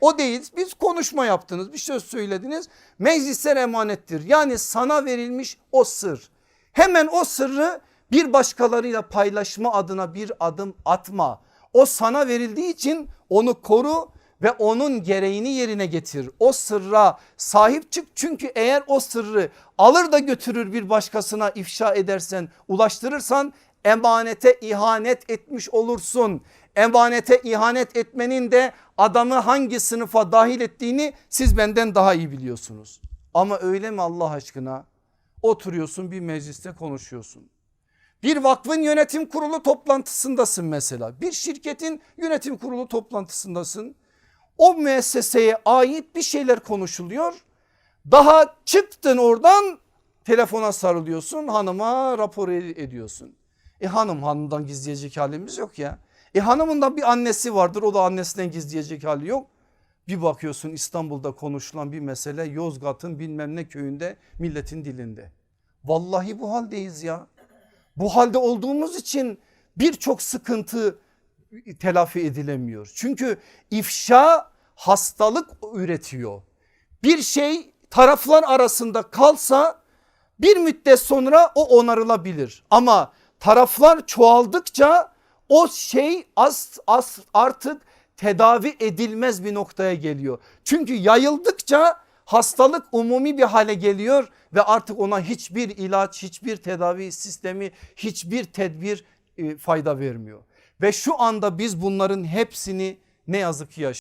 O değil biz konuşma yaptınız bir söz söylediniz meclisler emanettir. Yani sana verilmiş o sır. Hemen o sırrı bir başkalarıyla paylaşma adına bir adım atma. O sana verildiği için onu koru ve onun gereğini yerine getir. O sırra sahip çık çünkü eğer o sırrı alır da götürür bir başkasına ifşa edersen ulaştırırsan emanete ihanet etmiş olursun. Emanete ihanet etmenin de adamı hangi sınıfa dahil ettiğini siz benden daha iyi biliyorsunuz. Ama öyle mi Allah aşkına? Oturuyorsun bir mecliste konuşuyorsun. Bir vakfın yönetim kurulu toplantısındasın mesela. Bir şirketin yönetim kurulu toplantısındasın. O müesseseye ait bir şeyler konuşuluyor. Daha çıktın oradan telefona sarılıyorsun hanıma rapor ed- ediyorsun. E hanım hanımdan gizleyecek halimiz yok ya. E hanımın da bir annesi vardır o da annesinden gizleyecek hali yok. Bir bakıyorsun İstanbul'da konuşulan bir mesele Yozgat'ın bilmem ne köyünde milletin dilinde. Vallahi bu haldeyiz ya. Bu halde olduğumuz için birçok sıkıntı telafi edilemiyor. Çünkü ifşa hastalık üretiyor. Bir şey taraflar arasında kalsa bir müddet sonra o onarılabilir. Ama taraflar çoğaldıkça o şey az, az artık tedavi edilmez bir noktaya geliyor. Çünkü yayıldıkça hastalık umumi bir hale geliyor ve artık ona hiçbir ilaç, hiçbir tedavi sistemi, hiçbir tedbir e, fayda vermiyor. Ve şu anda biz bunların hepsini ne yazık ki yaşıyoruz.